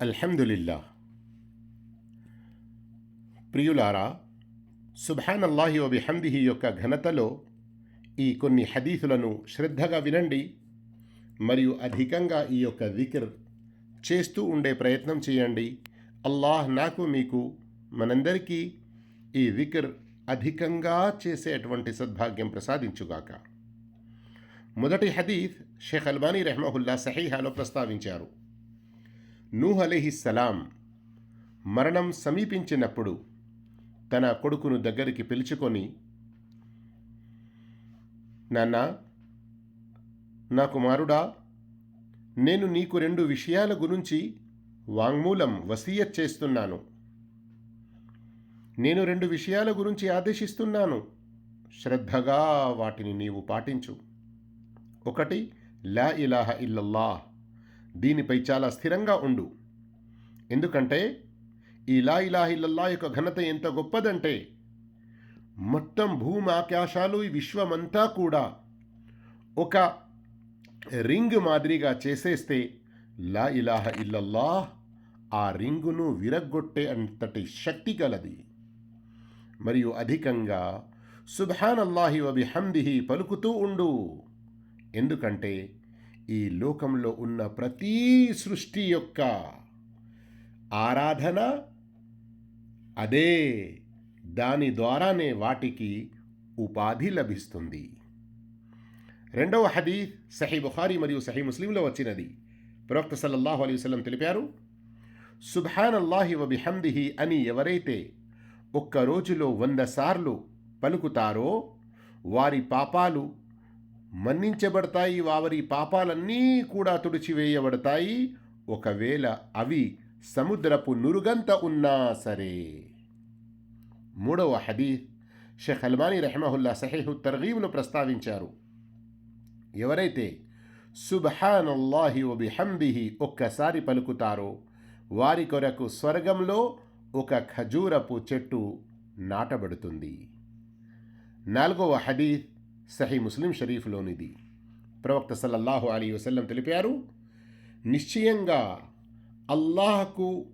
అల్హమ్దులిల్లా ప్రియులారా సుభానల్లాహి అల్లాహి యొక్క ఘనతలో ఈ కొన్ని హదీసులను శ్రద్ధగా వినండి మరియు అధికంగా ఈ యొక్క దిక్ర్ చేస్తూ ఉండే ప్రయత్నం చేయండి. అల్లాహ్ నాకు మీకు మనందరికీ ఈ వికర్ అధికంగా చేసేటువంటి సద్భాగ్యం ప్రసాదించుగాక. మొదటి హదీఫ్ షేఖ్ అల్బానీ రెహమహుల్లా సహీహాలో ప్రస్తావించారు. నూహ్ అలీహిస్సలాం మరణం సమీపించినప్పుడు తన కొడుకును దగ్గరికి పిలుచుకొని నాన్న నా కుమారుడా నేను నీకు రెండు విషయాల గురించి వాంగ్మూలం వసీయత్ చేస్తున్నాను. నేను రెండు విషయాల గురించి ఆదేశిస్తున్నాను. శ్రద్ధగా వాటిని నీవు పాటించు. ఒకటి లా ఇలాహ ఇల్లల్లాహ్. దీనిపై చాలా స్థిరంగా ఉండు. ఎందుకంటే ఈ లా ఇలాహిల్లల్లా యొక్క ఘనత ఎంత గొప్పదంటే మొత్తం భూమి ఆకాశాలు ఈ విశ్వమంతా కూడా ఒక రింగ్ మాదిరిగా చేసేస్తే లా ఇలాహ ఇల్లల్లాహ్ ఆ రింగును విరగ్గొట్టే అంతటి శక్తి గలది మరియు అధికంగా సుభానల్లాహి అల్లాహి వబిహమ్దిహి పలుకుతూ ఉండు. ఎందుకంటే ఈ లోకంలో ఉన్న ప్రతి సృష్టి యొక్క ఆరాధన అదే దాని ద్వారానే వాటికి ఉపాధి లభిస్తుంది. రెండవ హదీఫ్ సహీ బుఖారి మరియు సహీ ముస్లింలో వచ్చినది. ప్రవక్త సల్లల్లాహు అలీ వసలం తెలిపారు సుబ్హాన్ అల్లాహి వబిహమ్దిహి అని ఎవరైతే ఒక్క రోజులో వంద సార్లు పలుకుతారో వారి పాపాలు మన్నించబడతాయి వారి పాపాలన్నీ కూడా తుడిచివేయబడతాయి. ఒకవేళ అవి సముద్రపు నురుగంత ఉన్నా సరే. మూడవ హదీఫ్ షేఖ్ అల్మానీ రెహమహుల్లా సహేహు తర్గీబ్ను ప్రస్తావించారు. ఎవరైతే సుబ్హాన్ అల్లాహి ఒక్కసారి పలుకుతారో వారి కొరకు స్వర్గంలో ఒక ఖజూరపు చెట్టు నాటబడుతుంది. నాలుగవ హదీఫ్ సహీ ముస్లిం షరీఫ్లోనిది. ప్రవక్త సల్లల్లాహు అలీ వసల్లం తెలిపారు నిశ్చయంగా అల్లాహకు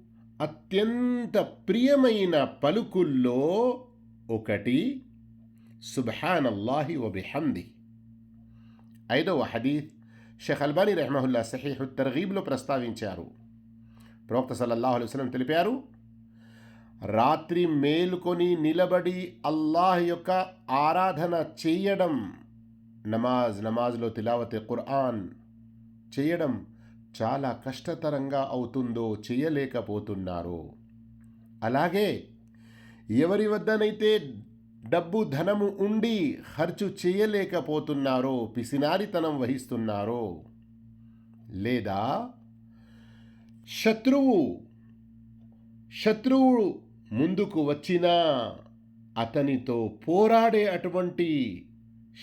అత్యంత ప్రియమైన పలుకుల్లో ఒకటి సుబ్హాన్ అల్లాహి వబిహంది ఐదవ హదీత్ షేఖ్ అల్బానీ రెహమహుల్లా సహీహు తర్గీబ్లో ప్రస్తావించారు. ప్రవక్త సల్లల్లాహు అలైహి తెలిపారు రాత్రి మేలుకొని నిలబడి అల్లాహ్ యొక్క ఆరాధన చేయడం. నమాజ్ నమాజ్లో తిలావతే ఖుర్ఆన్ చేయడం చాలా కష్టతరంగా అవుతుందో చేయలేకపోతున్నారు. అలాగే ఎవరి వద్దనైతే డబ్బు ధనము ఉండి ఖర్చు చేయలేకపోతున్నారో పిసినారితనం వహిస్తున్నారో లేదా శత్రువు శత్రువు ముందుకు వచ్చినా అతనితో పోరాడే అటువంటి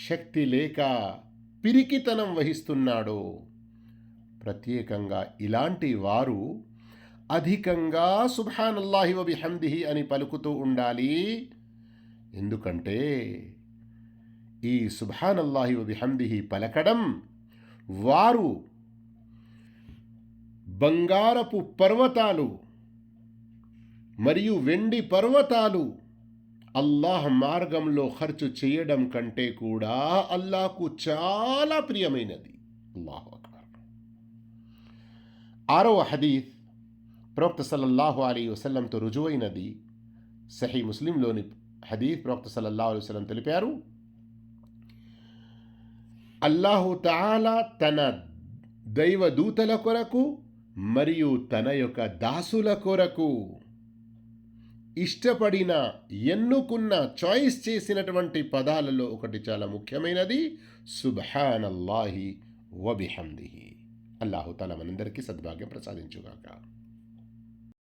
శక్తి లేక పిరికితనం వహిస్తున్నాడో. ప్రత్యేకంగా ఇలాంటి వారు అధికంగా సుభానల్లాహి వబిహందిహి అని పలుకుతూ ఉండాలి. ఎందుకంటే ఈ సుభానల్లాహి వబిహందిహి పలకడం వారు బంగారపు పర్వతాలు మరియు వెండి పర్వతాలు. అల్లాహ్ మార్గంలో ఖర్చు చేయడం కంటే కూడా అల్లాహకు చాలా ప్రియమైనది. అల్లాహు అక్బర్. ఆరవ హదీఫ్ ప్రవక్త సల్లల్లాహు అలీ వసల్లంతో రుజువైనది. సహీ ముస్లింలోని హదీఫ్ ప్రవక్త సల్లల్లాహు అలీ వసలం తెలిపారు. అల్లాహు తాలా తన దైవ దూతల కొరకు మరియు తన యొక్క దాసుల కొరకు ఇష్టపడిన ఎన్నుకున్న చాయిస్ చేసినటువంటి పదాలలో ఒకటి చాలా ముఖ్యమైనది సుబ్హాన్ అల్లాహి వబిహమ్దిహి అల్లాహు తల మనందరికీ సద్భాగ్యం ప్రసాదించుగాక.